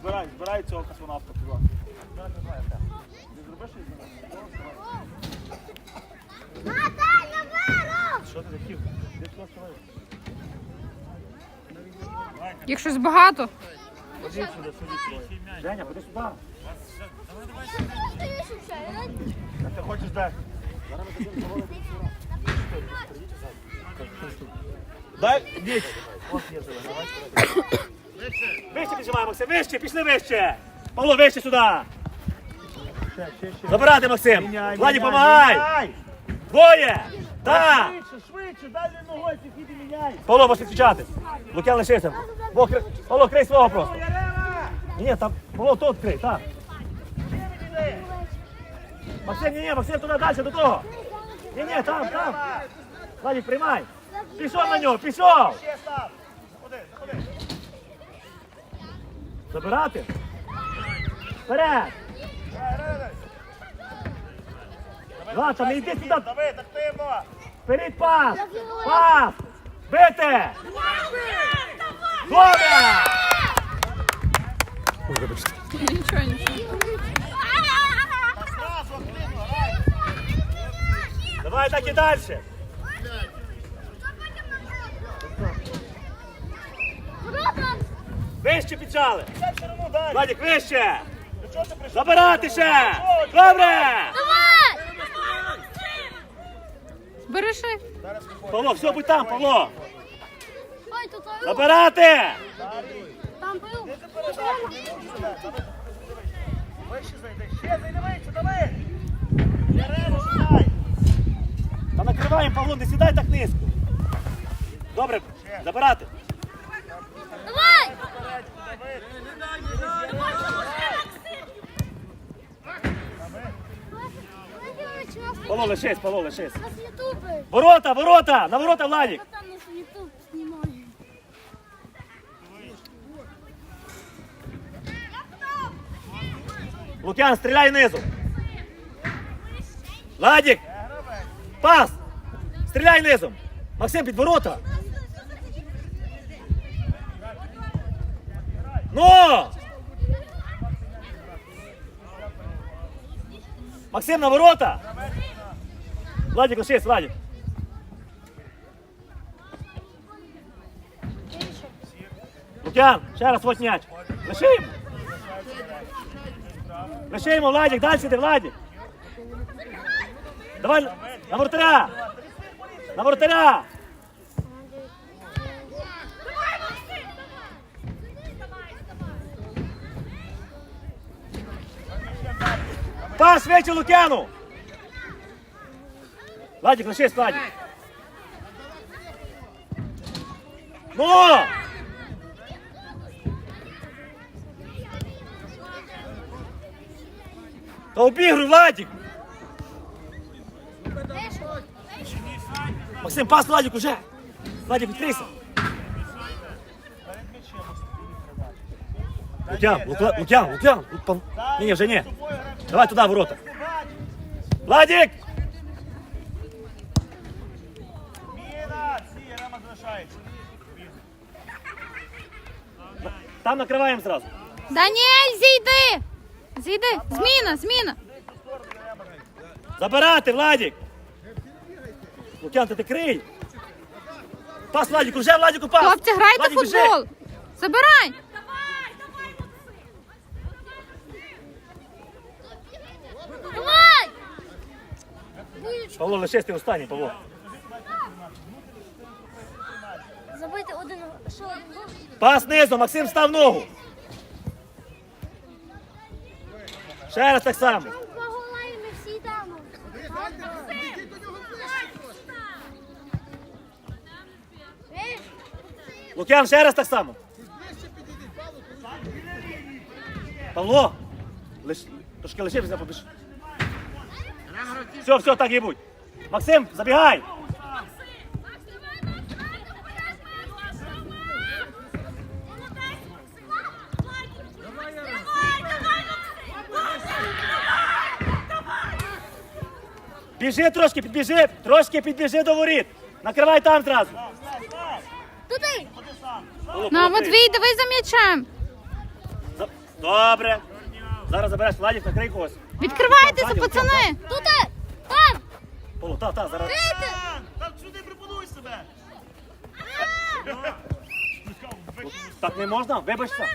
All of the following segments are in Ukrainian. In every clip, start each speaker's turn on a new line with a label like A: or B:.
A: Збирай, збирай цього космонавта, будь ласка. Зробиш! Що ти? Ти що?
B: Їх щось багато.
A: Ходи сюди, сюди. Женя, ходи сюди. Як ти хочеш де? Дай, діть. Ось є давай. Вище піджимай, Максим, вище, пішли вище. Павло, вище сюди. Забирати, Максим. Владі, помагай. Двоє. Так. Швидше, швидше, далі ногою підійди, міняй. Павло, можеш відключати. Лук'ян лишився. Кри- Павло, крий свого просто. Ні, там, Павло, тут крий, так. Максим, ні, ні, Максим, туди далі, до того. Ні, ні, там, там. Владик, приймай. Пішов на нього, пішов. Забирати. Вперед. Лаша, не йди сюди.
C: Давид, активно!
A: Вперед пас. Пас. Бити. Добре.
B: Нічого, нічого.
A: Давай так і далі. Вище піджали. Владик, вище. Забирати ще. Добре.
B: Береши.
A: Павло, все, будь там, Павло.
D: Ой, тут
A: Забирати.
D: там был.
C: Вище зайди, ще зайди вище, давай!
A: Та накриваємо, Павло, не сідай так низько. Добре, забирати. Павло, лишись, Павло, лишись. Ворота, ворота, на ворота, Владик.
D: Там нас ютуб снимали.
A: Лук'ян, стріляй низу. Владик, пас. Стріляй низом. Максим, під ворота. Ну! Максим, на ворота. Владик, лишись, Владик. Лук'ян, ще раз ось м'яч. Лиши йому. Лиши йому, Владик, далі йди, Владик. Давай, на вратаря. На вратаря. Пас швидше Лук'яну. Владик, лишись, Владик. Ну! Та обігруй, Владик! Максим, пас Владик уже! Владик, відкрийся! Лук'ян, Лука- Лук'ян, Лук'ян! Лук- пов- Ні, ні, вже ні. Давай туди, ворота. Владик!
C: Міна! Сі, Ярема залишається.
A: Там накриваємо зразу.
B: Даніель, зійди! Зійди! Зміна, зміна!
A: Забирати, Владик! Лук'ян, ти ти крий! Пас Владику, вже Владику пас!
B: Хлопці, грайте в
A: Владик, біжи!
B: футбол! Забирай!
A: Павло, лишись ти останній, Павло.
D: Забити один, ще один гол.
A: Пас низу, Максим став ногу. Ще раз так само.
D: Два гола і ми всі йдемо. Видиш?
A: Лук'ян, ще раз так само. Павло, лиш, трошки лишився, побіж. Все, все, так і будь. Максим, забігай. Біжи трошки, підбіжи, трошки підбіжи до воріт. Накривай там зразу.
D: Туди!
B: На,
A: ти.
B: Матвій, давай за м'ячем!
A: Добре. Зараз забереш Владик, накрий когось.
B: Відкривайтеся, пацани!
D: Тут!
A: Полу, та, та, зараз.
C: Так сюди пропонуй себе.
A: Так не можна? Вибачся.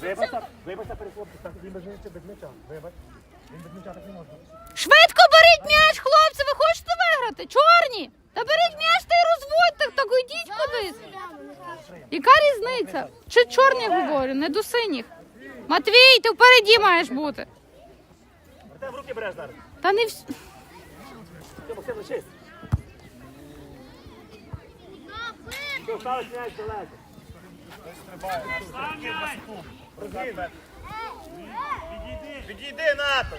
A: Вибачся. Вибачся перед хлопцем. Так він без м'яча, без м'яча. Вибач. Він без м'яча так не можна.
B: Швидко беріть м'яч, хлопці! Ви хочете виграти? Чорні! Та беріть м'яч та й розводьте, так йдіть кудись. Яка різниця? Чи чорні говорю, не до синіх. Матвій, ти впереді маєш бути.
A: Ти в руки береш зараз.
B: Та не вс...
A: Ти, Максим, лишись. Що, ставиш м'яч далеко.
C: Підійди. Натан.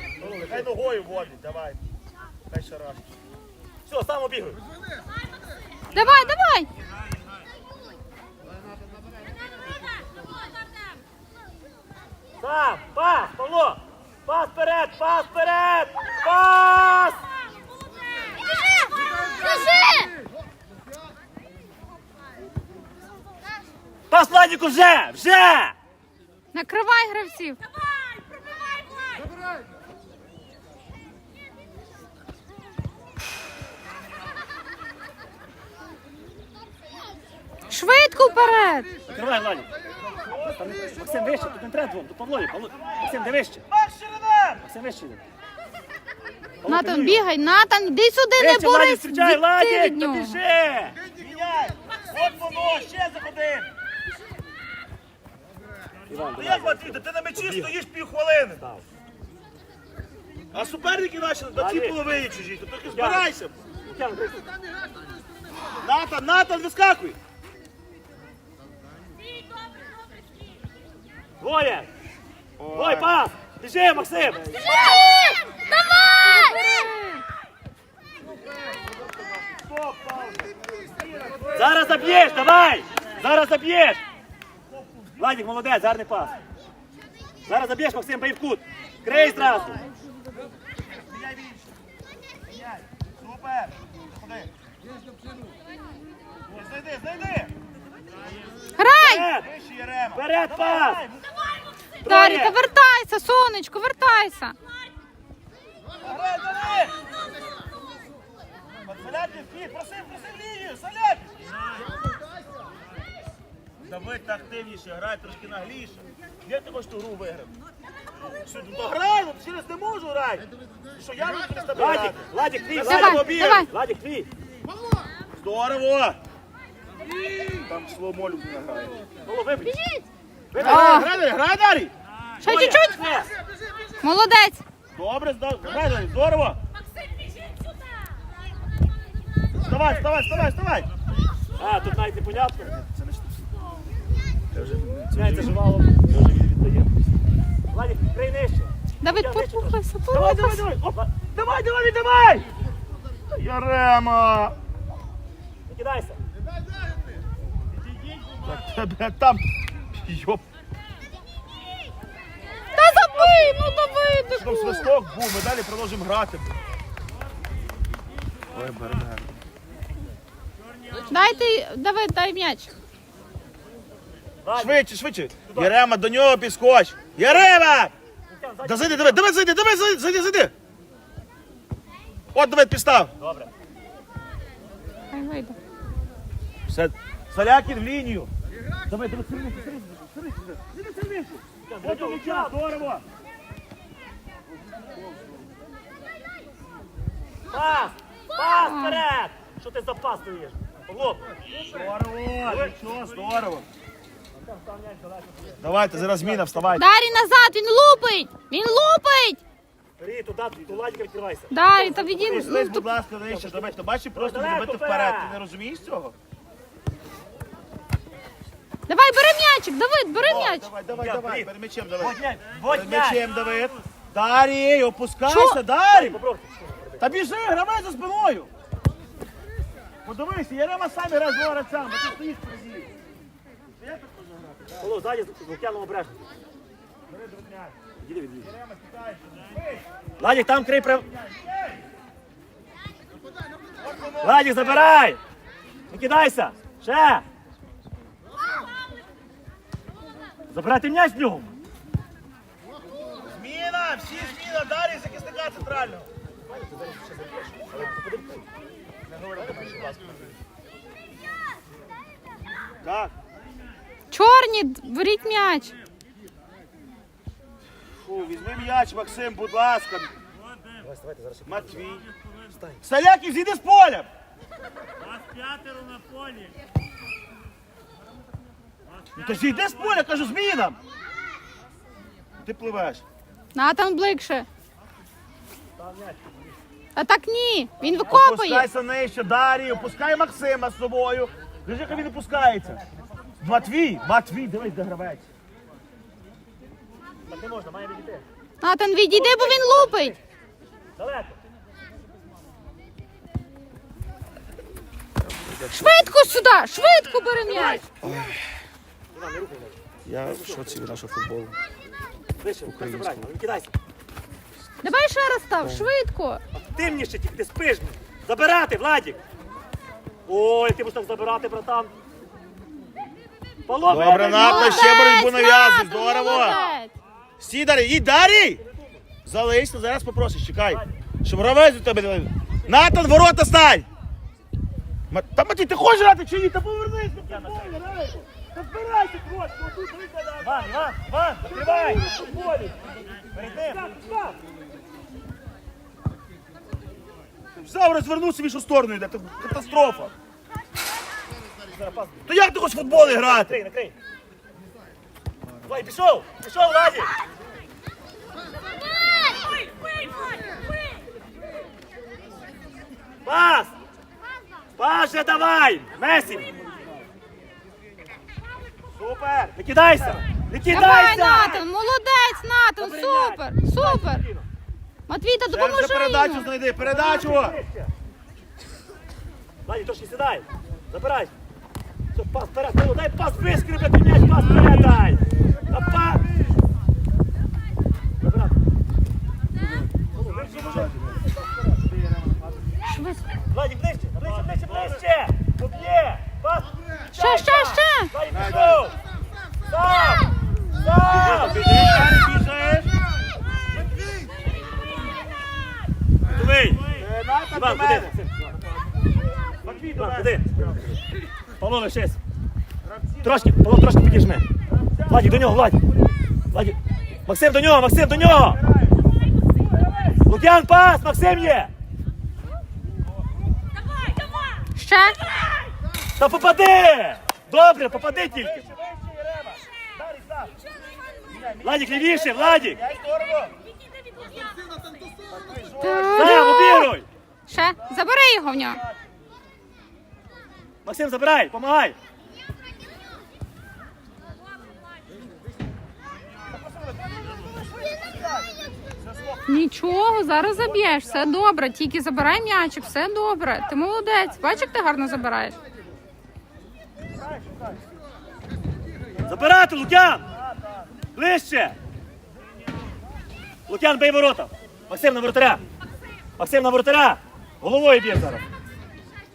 C: Хай ногою водить, давай. Хай раз.
A: Все, сам обігуй.
B: Давай, давай!
A: Сам, пас, Павло. Пас вперед, пас вперед. Пас! Пас Владику вже, вже!
B: Накривай гравців. Швидко вперед!
A: Закривай, Владик. Максим вище, тут не треба двом, тут Павло є. Максим, де вище. Максим вище йде.
B: Натан, бігай, Натан, іди сюди, не борись!
A: зустрічай,
B: Відти
A: Владик,
B: від нього.
A: біжи!
C: Міняй! От воно, ще заходи! Ну як Матвій, ти на мечі стоїш півхвилини. А суперники наші на цій половині чужі, то трохи збирайся. Натан, Натан, вискакуй!
A: Двоє! Двоє, пас! Біжи, Максим! Зараз заб'єш, давай! Зараз заб'єш! Владик, молодець, гарний пас. Зараз заб'єш, Максим, бий в кут. Крий зразу.
C: Супер. Зайди, зайди.
B: Грай!
A: Вперед! Пас!
B: Дарі, та вертайся, сонечко, вертайся!
C: Грай, давай. Саляти, вхід, проси, проси лінію, саляти. Давид активніше, грай трошки нагліше. Де ти хочеш ту гру виграти? Що, ну, то грай, ну, через не можу грати. Що я буду через тебе
A: Владик,
C: грати?
A: Владик, твій,
B: Давай!
A: Владик, твій.
C: Здорово! Там сломо людина грає.
A: Павло, вибий.
B: О,
C: Грай, грай,
B: ще чуть-чуть!
A: Все.
B: Молодець!
C: Добре, грай, Дарій, здорово! Вставай, вставай, вставай, вставай!
A: А, тут навіть непонятно. Знаєте, живало. Це вже віддає. Владик, крий нижче.
B: Давид,
A: Я
B: попухайся.
A: Давай, давай, давай. Опа.
C: Давай, давай, давай! Ярема!
A: Не кидайся.
C: Тебе там. Йоп,
B: Та забий, ну
C: там
B: Давидику!
C: свисток був, ми далі продовжимо грати. Ой, Бернер.
B: Дайте, Давид, дай м'яч.
C: Швидше, швидше. Ярема, до нього підскоч. Ярема! Да зайди, давай, давай, зайди, давай, зайди, зайди, зайди. От, Давид, підстав.
A: Добре.
B: Хай вийде.
C: Все, Салякін в лінію. Давай, давай, сильніше, сильніше, сильніше. Сильніше. От до м'яча, здорово.
A: Пас! Пас вперед! Що ти за пас стоїш? Павло,
C: Здорово, нічого, здорово. Давайте, зараз зміна, вставайте.
B: Дарі назад, він лупить! Він лупить!
A: бери туди, до Владика відкривайся.
B: Дарі, та відійди. Ну,
C: будь ласка, нижче, давай, ти бачиш, просто забити
A: вперед.
C: вперед. Ти не розумієш цього?
B: Давай, бери м'ячик, Давид, бери
C: О,
B: м'яч.
C: Давай, давай, давай,
A: привіт.
C: перед м'ячем, давай.
A: Водняй,
C: Перед
A: водняй.
C: м'ячем, Давид. Дарій, опускайся? Дарій.
A: Попробуй.
C: Та біжи, гравай за спиною. Подивися, Ярема сам грає з двома гравцями, бо ти стоїш впереді.
A: Павло, ззаді з Лук'яном обережно. Іди, іди. Владик, там крий прав... Владик, забирай! Не кидайся! Ще! Забирати м'яч в нього!
C: Ілля, всі зміни далі захисника центрального. Так.
B: Чорні, беріть м'яч.
C: Фу, візьми м'яч, Максим, будь ласка. Матвій. Саляків, зійди з поля.
E: Вас п'ятеро на полі.
C: Ну, То зійди з поля, кажу, зміна. Ти пливеш.
B: Натан бликше. А так ні, він викопує.
C: Опускайся нижче, Дарій, опускай Максима з собою. Дивись, як він опускається. Матвій, Матвій, дивись, де гравець.
A: Так не можна, має відійти.
B: Натан, відійди, бо він лупить.
A: Далеко.
B: Швидко сюди, швидко бери м'яч.
C: Я в шоці від нашого футболу.
A: Вище, не кидайся.
B: Давай ще раз став, швидко.
A: Активніше тільки, ти спиш. Забирати, Владік. Ой, ти будеш так забирати, братан. Павло,
C: Добре,
A: вибери.
C: Ще боротьбу нав'язуй, здорово.
B: молодець.
C: Сій, Дарій, їдь, Дарій! Залишся, зараз попросиш, чекай. Щоб гравець тебе не... Натан, ворота стань! Ма- Та Матвій, ти хочеш грати чи ні? Та повернись футболу, грай! Та збирайся, хлопці, отут викладай.
A: Іван, Іван, Іван, закривай. Перед ним.
C: Взяв, розвернувся в іншу сторону йде, це катастрофа. То як ти хочеш в футбол грати?
A: Накрий, накрий. Пішов, пішов, Владі. Пас! Пас же давай! Месі! Супер! Не кидайся! Не
B: Давай! Натан, молодець, Натан, супер, супер. Матвій, та
C: допоможи
B: допоможи
C: передачу
B: йому.
C: знайди, передачу!
A: Владі, трошки сідай! Забирай! Все, пас вперед! Ну, дай пас вискрипити м'яч, пас вперед дай! Та пас! Забирай!
B: Швидко.
A: Владі, ближче, ближче, ближче, ближче! Поб'є! Пас!
B: Ще, ще, ще.
A: Владі, пішов! Сам! Сам!
C: біжиш?
A: Готовий!
C: Е, Натан,
A: Іван,
C: до
A: куди?
C: мене.
A: Матвій, Іван, куди? Павло, лишись. Трошки, Павло, трошки підіжми. Владі, до нього, Владі. Владі. Максим, до нього, Максим, до нього! Лук'ян, пас, Максим є!
B: Ще.
A: Та попади! Добре, попади тільки. Владік, лівіше, Владік! Сам, обіруй!
B: Ще. Забери його в нього.
A: Максим, забирай, помагай!
B: Нічого, зараз заб'єш, все добре. Тільки забирай м'ячик, все добре. Ти молодець. Бачиш, як ти гарно забираєш.
A: Забирати, Лук'ян! Ближче! Лук'ян, бей ворота! Максим на воротаря! Максим на воротаря! Головою б'є зараз!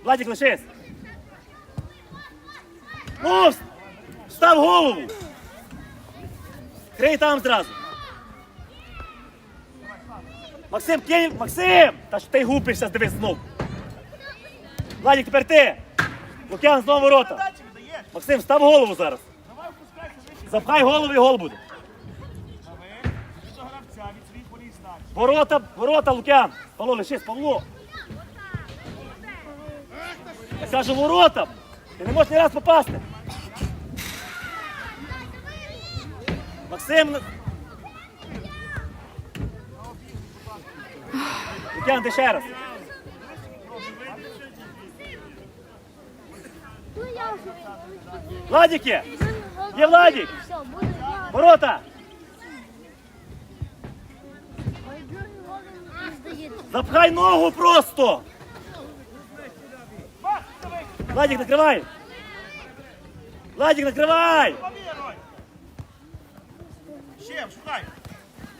A: Владик, лишись! Ну, став голову! Крий там зразу! Максим, кинь! Максим! Та що ти гупишся, дивись знов! Владик, тепер ти! Лук'ян, знову ворота! Максим, став голову зараз! Запхай голову і гол буде. Ворота, ворота, Лук'ян. Павло, лишись, Павло. Я кажу, ворота. Ти не можеш ні раз попасти. Максим. Ти ще раз. Владик є. Є Владик. Ворота. Запхай ногу просто! Владик, накривай! Владик, накривай!
C: Ще, шукай.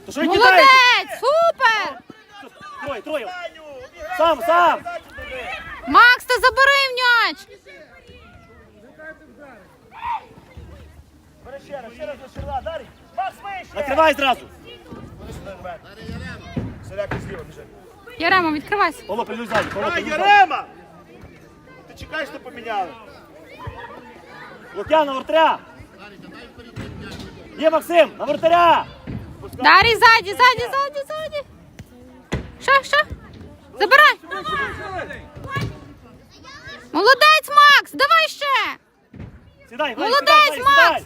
A: То що ви кидаєте?
B: Молодець! Супер!
A: Троє, троє. Сам, сам!
B: Макс, та забери м'яч!
C: Бери ще раз, ще раз до Шерла, Дарій. Макс, вище.
A: Накривай зразу!
C: Селяк зліва біжи.
B: Яремо, відкривайся.
A: Павло, пильнуй ззаді. Павло,
C: Ай. Ярема! Ти чекаєш, що поміняли?
A: Лук'ян на вратаря. Є Максим, на вратаря.
B: Дарій ззаді, ззаді, ззаді, ззаді. Ще, ще. Забирай. Молодець, Макс, давай ще.
A: Сідай, Владик,
B: Молодець,
A: сідай,
B: Макс!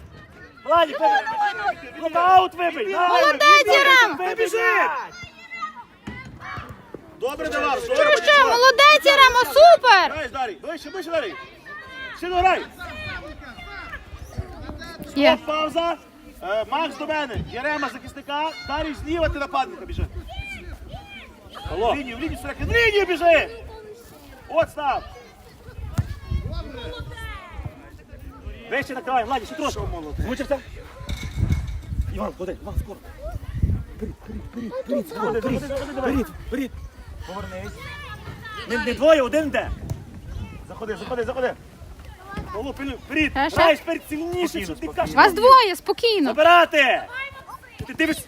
A: Владик, вибий. Вибий. На,
B: Молодець,
A: вибий,
B: Ярема.
A: вибий.
C: Добре давав, що
B: Що, що, молодець, Яремо, супер.
C: Граєш, Дарій, вище, вище, Дарій. Ще дограй.
B: Є.
C: Пауза. Е, Макс до мене. Ярема захисника. Дарій зліва, ти нападника біжи.
A: Павло,
C: В лінію, в лінію, Среки, в лінію біжи. От став.
A: вище накривай. Владик, ще трошки. Змучився? Іван, ходи, Іван, скоро. Беріть,
C: Ходи, ходи, ходи, давай.
A: беріть, беріть. Повернись. Не, не двоє, один де.
C: Заходи, заходи, заходи.
A: Павло, пильнуй, вперед.
B: Ще, ще.
A: Граєш вперед сильніше,
C: Спокійно,
A: що ти кажеш.
B: Вас двоє, спокійно.
A: Забирати. Ти дивишся.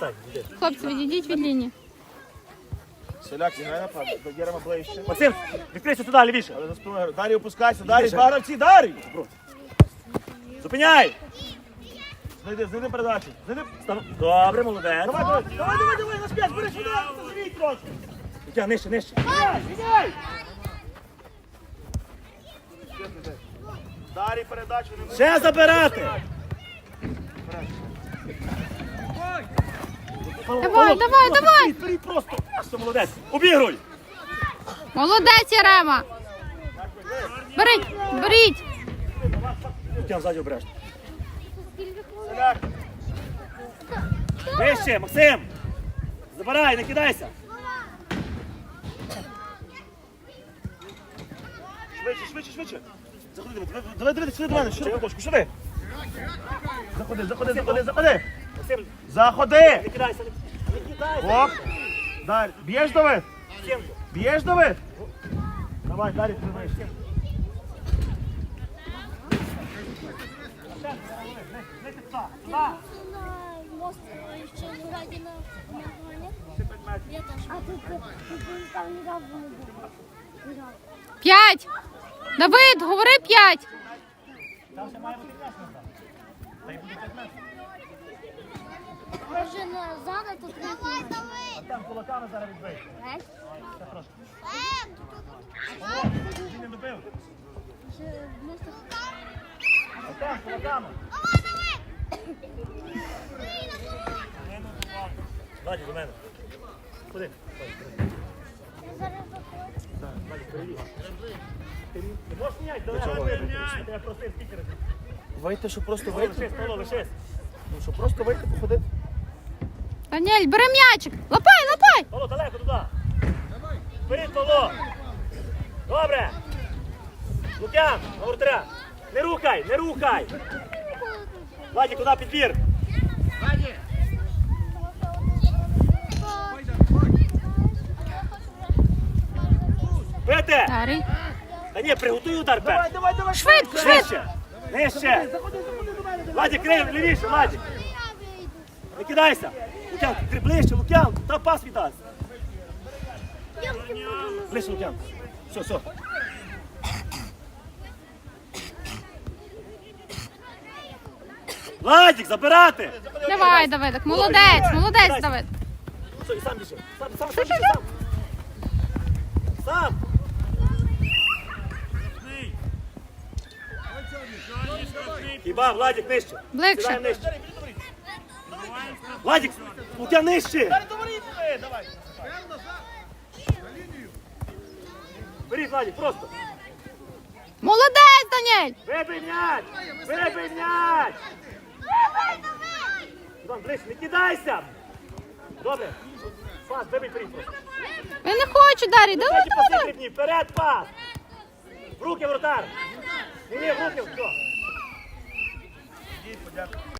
A: Встань.
B: Хлопці, відійдіть від лінії.
C: Селяк, зіграй нападник. До Ярема ближче.
A: Максим, відкрийся туди, лівіше.
C: Але за спиною. Дарій опускайся. Дарій, два гравці, Дарій.
A: Зупиняй.
C: Знайди, знайди передачу. Знайди.
A: Став- Добре, молодець.
C: Давай, давай, давай, давай, давай, на сп'ять, бери сюди, заживіть трошки.
A: Витягай, нижче, нижче.
C: Міняй! Дарій передачу не
A: Ще забирати.
B: Давай, давай, давай.
A: Вперед просто. Все, молодець. Обігруй.
B: Молодець, Ярема. Беріть, беріть.
A: Витягай ззаді обережно. Вище, Максим. Забирай, не кидайся.
C: Швидше, швидше, швидше. Заходи, давай, дивись, сюди до мене, сюди, куточку, сюди. Заходи, заходи, заходи, заходи.
A: Максим,
C: Заходи.
A: не кидайся. Не кидайся.
C: Оп. Дарій, б'єш Давид? Б'єш Давид? Давай,
A: туди. Туди.
D: Мост ще не на. А ти ти ти там.
B: П'ять. Давид, говори п'ять.
D: Може назад, а тут Давай, давай.
A: Там кулаками зараз відбий. Він не добив. Там кулаками. Владі, до мене. Ходи. Владі, перевір. Ти можеш міняти, давай. Я просив скільки разів.
C: Вийти, щоб просто
A: Павло, лишись, Павло, лишись.
C: Ну, щоб просто вийти, походити.
B: Даніель, бери м'ячик. Лапай, лапай.
A: Павло, далеко туди. Вперед, Павло. Добре. Лук'ян, на вратаря. Не рухай, не рухай. Владі, куди підбір? Пете!
B: Дарій.
A: Та ні, приготуй удар перший.
C: давай, давай.
B: Швидко, швидко.
A: Нижче, нижче. Владі, крив, лівіше, Владі. Не кидайся. Лук'ян, кри- ближче, Лук'ян, та пас віддасть. Ближче, Лук'ян. Все, все. Владік, забирати!
B: Давай, Давидик. Молодець, молодець, Давид.
A: Все, і сам біжи. Сам, сам, сам, біжи, сам. Сам. Хіба, Владік, нижче.
B: Ближче.
A: Сідай нижче. Владік, Лук'ян нижче.
C: Давай.
A: Беріть, Владік, просто.
B: Молодець, Даніель.
A: Вибий м'яч! Вибий м'яч! Іван, ближче, не кидайся! Добре. Пас, вибий просто.
B: Я не хочу, Дарій. Давай,
A: Третій
B: давай,
A: паси
B: давай.
A: дрібні, вперед пас! В руки, вратар! Ні, ні, в руки, все.